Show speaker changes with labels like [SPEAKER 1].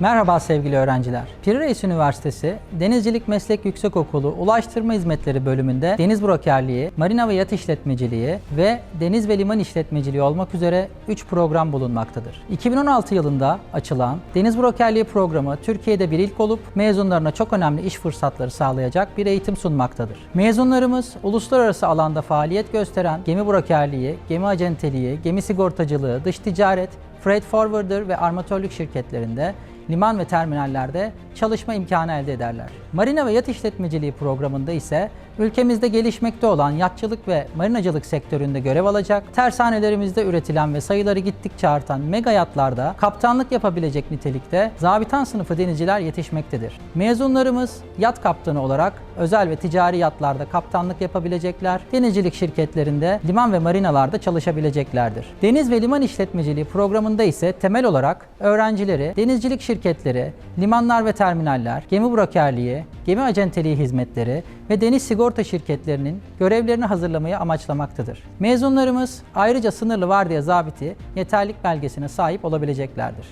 [SPEAKER 1] Merhaba sevgili öğrenciler. Piri Reis Üniversitesi Denizcilik Meslek Yüksekokulu Ulaştırma Hizmetleri bölümünde deniz brokerliği, marina ve yat işletmeciliği ve deniz ve liman işletmeciliği olmak üzere 3 program bulunmaktadır. 2016 yılında açılan deniz brokerliği programı Türkiye'de bir ilk olup mezunlarına çok önemli iş fırsatları sağlayacak bir eğitim sunmaktadır. Mezunlarımız uluslararası alanda faaliyet gösteren gemi brokerliği, gemi acenteliği, gemi sigortacılığı, dış ticaret, freight forwarder ve armatörlük şirketlerinde liman ve terminallerde çalışma imkanı elde ederler. Marina ve yat işletmeciliği programında ise ülkemizde gelişmekte olan yatçılık ve marinacılık sektöründe görev alacak, tersanelerimizde üretilen ve sayıları gittikçe artan mega yatlarda kaptanlık yapabilecek nitelikte zabitan sınıfı denizciler yetişmektedir. Mezunlarımız yat kaptanı olarak özel ve ticari yatlarda kaptanlık yapabilecekler, denizcilik şirketlerinde liman ve marinalarda çalışabileceklerdir. Deniz ve liman işletmeciliği programında ise temel olarak öğrencileri denizcilik şirketleri, limanlar ve terminaller, gemi brokerliği, gemi acenteliği hizmetleri ve deniz sigorta şirketlerinin görevlerini hazırlamayı amaçlamaktadır. Mezunlarımız ayrıca sınırlı vardiya zabiti yeterlik belgesine sahip olabileceklerdir.